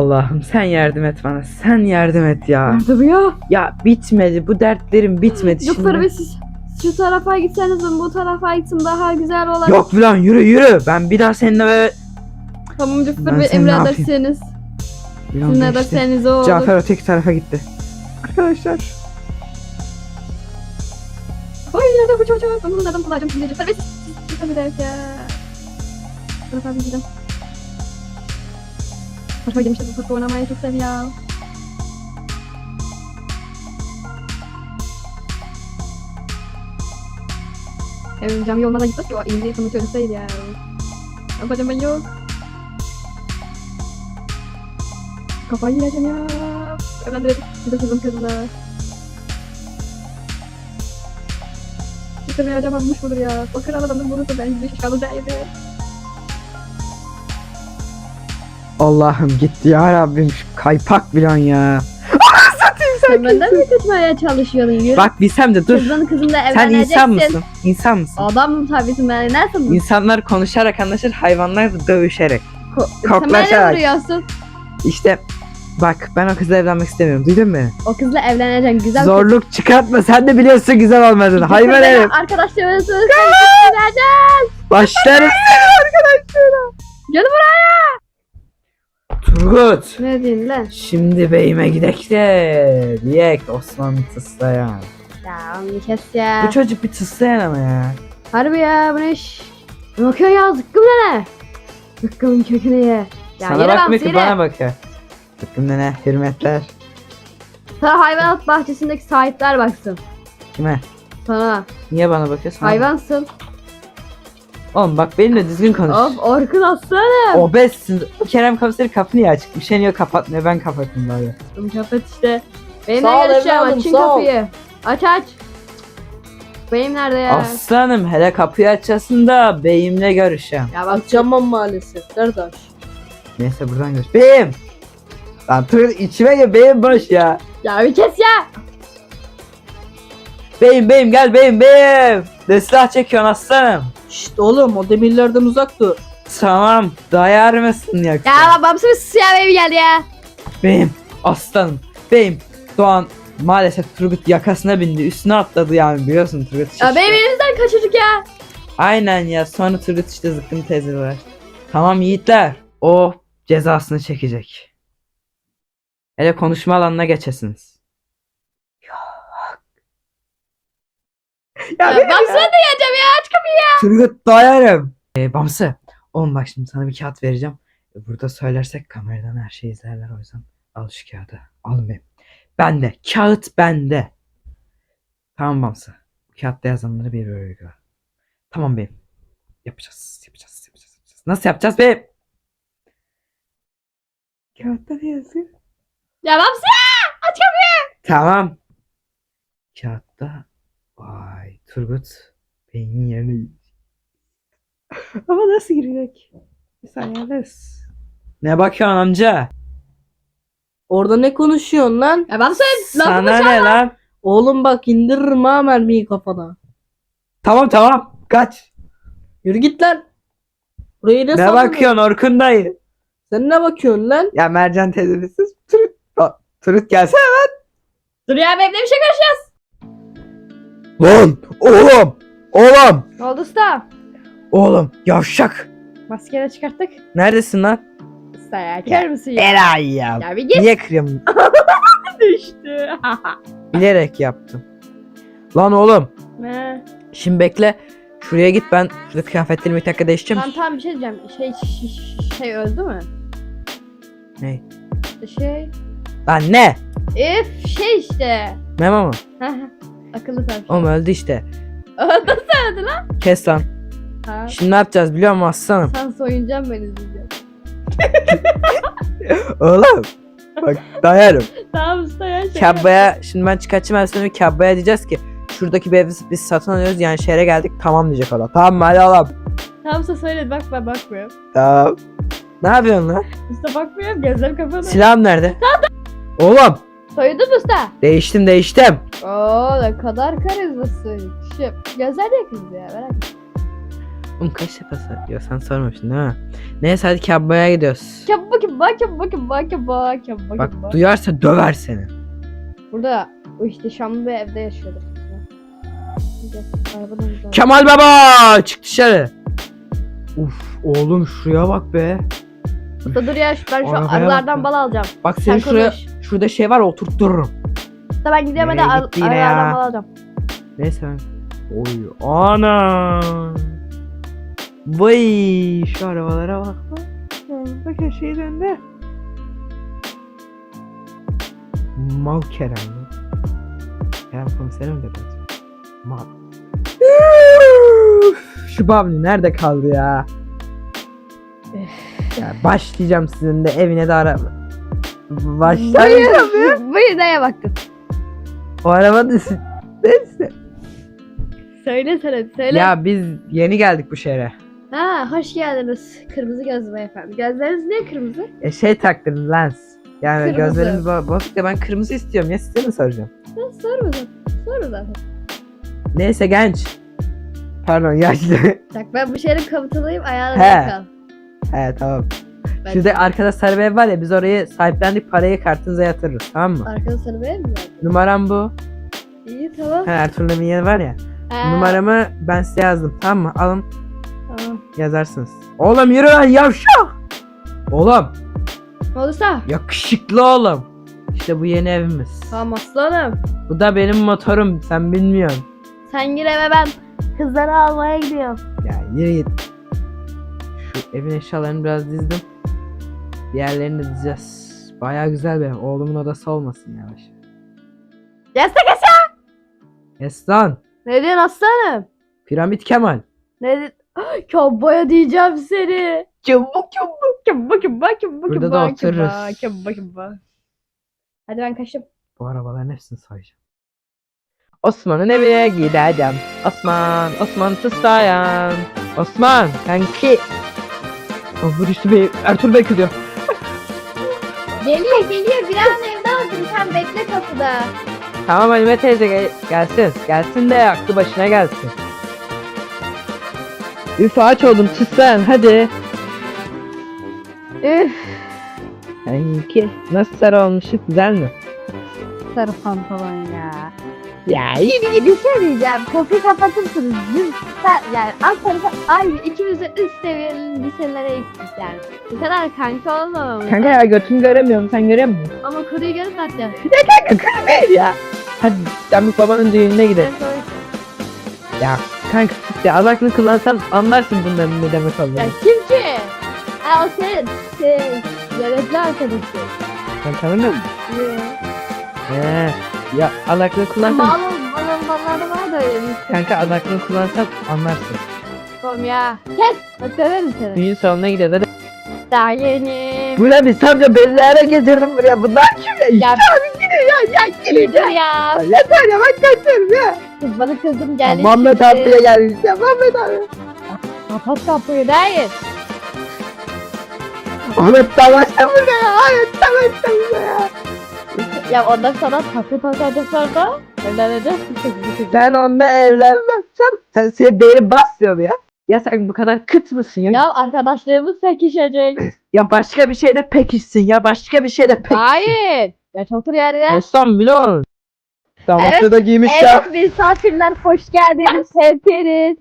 Allah'ım sen yardım et bana. Sen yardım et ya. Nerede bu ya? Ya bitmedi. Bu dertlerim bitmedi Yok şimdi. bir siz şu tarafa gitseniz bu tarafa gitsin daha güzel olur. Yok lan yürü yürü. Ben bir daha seninle böyle... Tamam Cüfür Ben Bey. Bir Siz ne derseniz o olur. Cafer öteki tarafa gitti. Arkadaşlar. Oy nerede bu çocuk? Bunu neden bulacağım şimdi Cüfür Bey? Derek ya. Tarafa bir gidelim. Tarafa girmişler bu tarafa oynamayı çok seviyor. Evin cam yoluna da gitmez ki o inceyi tanıtıyorsaydı ya. Ne yapacağım ben yok. Kafayı yiyeceğim ya. Ben direkt bir de kızım kızına. Bir de acaba bulmuş mudur ya? Bakır adamın burası bence şişkalı değildi. Allah'ım gitti ya Rabbim şu kaypak bilan ya. Sen benden mi kaçmaya çalışıyordun? Yürü. Bak bilsem de dur. Kızın kızımla Sen evleneceksin. insan mısın? İnsan mısın? Adamım tabii sen beni nasıl mı? İnsanlar konuşarak anlaşır, hayvanlar da dövüşerek. Ko- sen beni koklaşarak. vuruyorsun. İşte bak ben o kızla evlenmek istemiyorum. Duydun mu? beni? O kızla evleneceksin güzel kız. Zorluk çıkartma. Sen de biliyorsun güzel olmadığını. Hayvan Kızla herif. Arkadaşlarına söz vereceğim. Başlarım. Gel buraya. Turgut. Ne diyorsun lan? Şimdi beyime gidek de diyek Osman tıslayan. Ya onu kes ya. Bu çocuk bir tıslayan ama ya. Harbi ya bu ne iş? Ne bakıyorsun ya zıkkım ne? Zıkkımın kökünü ye. Ya Sana yürü bakmıyor ki bana bakıyor. Tıkkım ne hürmetler. Sana hayvanat bahçesindeki sahipler baksın. Kime? Sana. Niye bana bakıyorsun? Hayvansın. Oğlum bak benimle düzgün konuş. Of Orkun aslanım. Obezsin. Kerem komiseri kapı niye açık? Üşeniyor kapatmıyor ben kapatayım bari. Mükafat işte. Benimle Sağ ol evladım, açın sağ ol. kapıyı. Aç aç. Benim nerede ya? Aslanım hele kapıyı açasın da beyimle görüşeceğim. Ya bak Açamam maalesef kardeş. Neyse buradan görüş. Beyim! Lan tır içime gel beyim boş ya. ya bir kes ya. Beyim beyim gel beyim beyim. Ne silah çekiyorsun aslanım? Şşt oğlum o demirlerden uzak dur. Tamam dayar mısın yoksa? Ya babamsı bir siyah benim geldi ya. Beyim aslanım. Beyim Doğan maalesef Turgut yakasına bindi. Üstüne atladı yani biliyorsun Turgut. Ya şişko. benim elimizden kaçırdık ya. Aynen ya sonra Turgut işte zıkkım teyze var. Tamam yiğitler. O cezasını çekecek. Hele konuşma alanına geçesiniz. Ya, babamsı da geleceğim ya aç kapıyı. Turgut dayarım. Ee, Bamsı. Oğlum bak şimdi sana bir kağıt vereceğim. Burada söylersek kameradan her şeyi izlerler o yüzden. Al şu kağıdı. Al benim. Bende. Kağıt bende. Tamam Bamsı. Bu kağıtta yazanları bir böyle gör. Tamam beyim. Yapacağız. Yapacağız. Yapacağız. yapacağız. Nasıl yapacağız beyim? Kağıtta ne yazıyor? Ya babamsı aç kapıyı. Tamam. Kağıtta vay Turgut beynin yerine. Ama nasıl girecek? Bir saniye res. Ne bakıyorsun amca? Orada ne konuşuyorsun lan? Ya babamsı lafımı Sana ne lan? Oğlum bak indiririm ha mermiyi kafana. Tamam tamam kaç. Yürü git lan. Burayı ne, Ne sandın? bakıyorsun Orkun dayı? Sen ne bakıyorsun lan? Ya Mercan teyze siz Turut. Turut gelsene Dur ya benimle bir şey konuşacağız. Lan. Oğlum. Oğlum. Ne oldu usta? Oğlum yavşak. Maskeleri çıkarttık. Neredesin lan? Usta ya kör müsün ya? Eray ya. Ya bir git Niye kırıyorum? düştü. Bilerek yaptım. Lan oğlum. ne? Şimdi bekle. Şuraya git ben şurada kıyafetlerimi bir dakika değiştireceğim. Tamam tamam bir şey diyeceğim. Şey şey öldü mü? Ne? Şey. Lan ne? If şey işte. Memo mu? Akıllı tabii. Oğlum öldü işte. Nasıl öldü lan? Kes lan. Ha. Şimdi ne yapacağız biliyor musun aslanım? Sen soyuncan ben izleyeceğim. Oğlum. Bak dayarım. Tamam usta ya. şey Kabbaya şimdi ben çıkartacağım aslanım. Kabbaya diyeceğiz ki şuradaki bir evi biz satın alıyoruz yani şehre geldik tamam diyecek o da. Tamam mı hadi oğlum. Tamam usta söyle bak ben bakmıyorum. Tamam. Ne yapıyorsun lan? Usta bakmıyorum gözlerim kapalı. Silahım nerede? Oğlum Soyundun mu usta? değiştim değiştim. Oo ne kadar karizmasın. Şu gözler de kızdı ya merak etme. Oğlum kaç defa sor- Ya sen sormamışsın değil mi? Neyse hadi kabaya gidiyoruz. Kebba kebba kebba kebba kebba kebba Bak kebba. duyarsa döver seni. Burada o işte Şamlı bir evde yaşıyorduk. Kemal baba çık dışarı. Uf oğlum şuraya bak be. Usta dur ya ben şu Arabaya arılardan bal alacağım. Bak Sen şuraya konuş. Şurada şey var oturttururum. Usta ben gidiyorum hadi Nereye gitti yine ya? bal alacağım. Neyse ben. Oy ana. Vay şu arabalara bak. Bak her şey önde. Mal Kerem mi? Kerem komiserim de ben. Mal. Şu Bamli nerede kaldı ya? ya başlayacağım sizin de evine de araba. Başlayacağım ya. Buyur neye baktın? O araba da Neyse. Söyle söyle söyle. Ya biz yeni geldik bu şehre. Ha hoş geldiniz. Kırmızı gözlü beyefendi. Gözleriniz niye kırmızı? E şey taktım lens. Yani Kırmızı. gözlerimiz bo- bozuk ya ben kırmızı istiyorum ya size mi soracağım? Ha, sorma zaten. Sorma zaten. Neyse genç. Pardon yaşlı. Bak ben bu şehrin komutanıyım ayağına He. denk kal. He tamam. Ben- Şurada arkada sarı bir ev var ya biz orayı sahiplendik parayı kartınıza yatırırız tamam mı? Arkada sana verir mi? Numaram bu. İyi tamam. He Ertuğrul'un yeri var ya. Ha, Numaramı ben size yazdım tamam mı? Alın Tamam. yazarsınız. Oğlum yürü lan yavşak. Oğlum Ne olursa. yakışıklı oğlum. İşte bu yeni evimiz. Tamam aslanım. Bu da benim motorum sen bilmiyorsun. Sen gir eve ben kızları almaya gidiyorum. Ya yürü git. Şu evin eşyalarını biraz dizdim. Diğerlerini de dizeceğiz. Baya güzel ev. Oğlumun odası olmasın yavaş. Yastık aşağı. Eslan. Ne diyorsun aslanım? Piramit Kemal. Ne diyorsun? Kabaya diyeceğim seni. Çabuk çabuk. Kebba kebba kebba Burada da otururuz. kebba kebba. Hadi ben kaçtım. Bu arabaların hepsini sayacağım. Osman'ın evine gideceğim. Osman, Osman tıslayan. Osman, kanki. Düştü bey. Ertuğrul Bey kızıyor. Geliyor geliyor bir an evde oldum sen bekle kapıda. Tamam Halime teyze gel- gelsin. Gelsin de aklı başına gelsin. Üf ağaç oldum tıslayan hadi. Üf Kanki nasıl sarı olmuşuz güzel mi? sarı pantolon ya. Ya iyi Bir, bir şey diyeceğim kapıyı kapatır Biz sen, yani alt tarafa aynı ikimiz de üst seviyeli liselere gittik yani. Bu kadar kanka olmamamız. Kanka ya götümü göremiyorum sen musun? Ama konuyu görüp atacağım. Hayır ya. Hadi sen bir babanın düğününe gidelim. Ya kanka sus ya az aklını kullansan anlarsın bunların ne demek olduğunu. Ya kim ki? Ha o senin. Şey, yönetli arkadaşı. Sen tanımıyor musun? Niye? He. Ya az aklını kullansan Malum, malum malları var da öyle bir kanka az aklını kullansan anlarsın. Oğlum ya. Kes. Bak döverim seni. Düğün salonuna gidiyoruz hadi. Daha yeni. Bu ne bir savca bellere getirdim buraya bunlar kim ya? Ya gidiyor ya ya dur ya. Yeter ya ben kaçıyorum ya. Kız bana kızım geldi. Muhammed şimdi. abiye gelmiş ya Muhammed abi. Kapat kapıyı değil. Ahmet Savaş'ta burada ya. Ahmet Savaş'ta burada ya. Ya ondan sana takı takacak sonra evleneceksin kız. Ben onunla evlenmezsem sen senin beyni basmıyor mu ya? Ya sen bu kadar kıt mısın ya? ya? Ya arkadaşlarımız sekişecek. başka bir şeyde pekişsin ya başka bir şeyde pek. Hayır. Ya otur yerine. Osman biliyor Damatlı Evet, da giymiş ya. Evet misafirler hoş geldiniz. Hepiniz.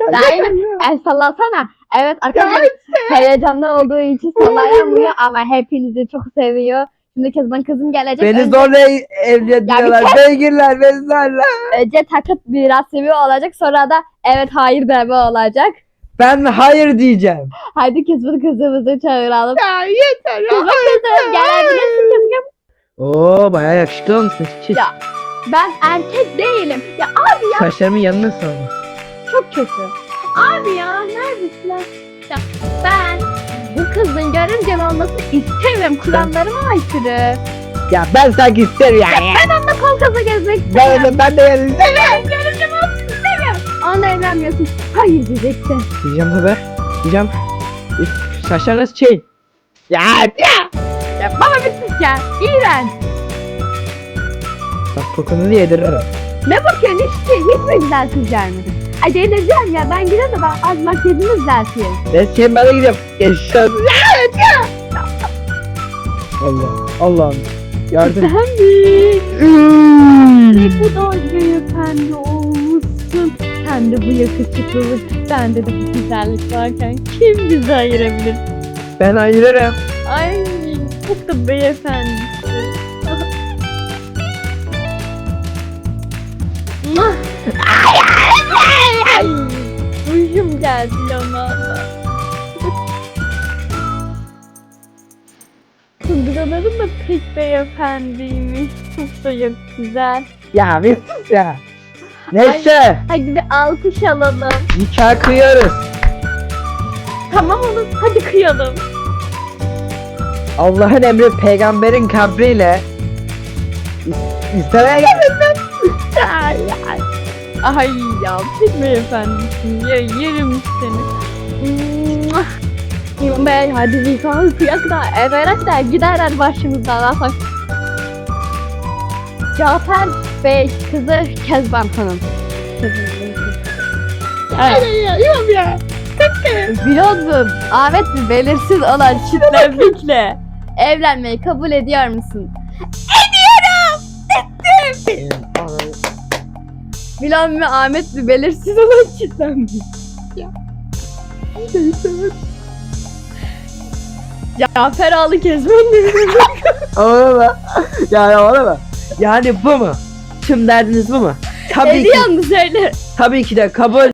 Daim el sallasana. Evet arkadaşlar heyecanlı olduğu için sallayamıyor ama hepinizi çok seviyor. Şimdi kızım kızım gelecek. Beni önce, zorla evliye diyorlar. Beygirler beni zorla. önce takıt mirasimi olacak sonra da evet hayır deme olacak. Ben hayır diyeceğim. Haydi kızım kızımızı çağıralım. Ya yeter Kızım kızım gelebilirsin kızım. Oo bayağı yakışıklı olmuşsun. Çiz. Ya. Ben erkek değilim. Ya abi ya Saçlarımın yanına sorma. çok kötü. Abi ya neredesin? Ya ben bu kızın görümcem olmasını istemiyorum. Kurallarıma aykırı. Ya ben sanki isterim ya. Ben onunla kol kasa gezmek Ben istemiyorum. de ben de yani. Ben görümcem olmasını istemiyorum. Onunla evlenmiyorsun. Hayır diyeceksin. Diyeceğim tabi. Diyeceğim. Üf, Saçlar nasıl şey? Ya ya. Ya bana bir sus ya. İğrenç. Bak kokunu yediririm. Ne bakıyorsun hiç, hiç mi güzel kız gelmedi? Ay delireceğim ya ben gidelim de ben az makyajımı düzelteyim. Ben sen bana gidiyorum. Yaşasın. Allah. Allah'ım. Yardım. Sen mi? Ne bu da beyefendi olmuşsun. Sen de bu yakışıklılık, sende de bu güzellik varken kim bizi ayırabilir? ben ayırırım. Ay çok da beyefendi. Uyum geldi ama. Kunduralarım da pek beyefendiymiş. Çok da yok güzel. Ya sus ya. Neyse. Hadi bir alkış alalım. Nikah kıyıyoruz. Tamam oğlum hadi kıyalım. Allah'ın emri peygamberin kabriyle İs- istemeye. Ay ay. Ay ya pek beyefendisin ya yerim seni. Ben hadi bir kan kıyak da da giderler başımızdan atak. Cafer Bey kızı Kezban Hanım. Evet. Yok ya. Biliyordum. Ahmet bir belirsiz olan çiftlenmekle evlenmeyi kabul ediyor musun? Milan ve Ahmet bir belirsiz olan çiftlenmiş. Ya. Cafer Ağlı Kezban dedi. Öyle mi? Yani öyle mi? Yani bu mu? Tüm derdiniz bu mu? Tabii Dedi ki, yalnız öyle. tabii ki de kabul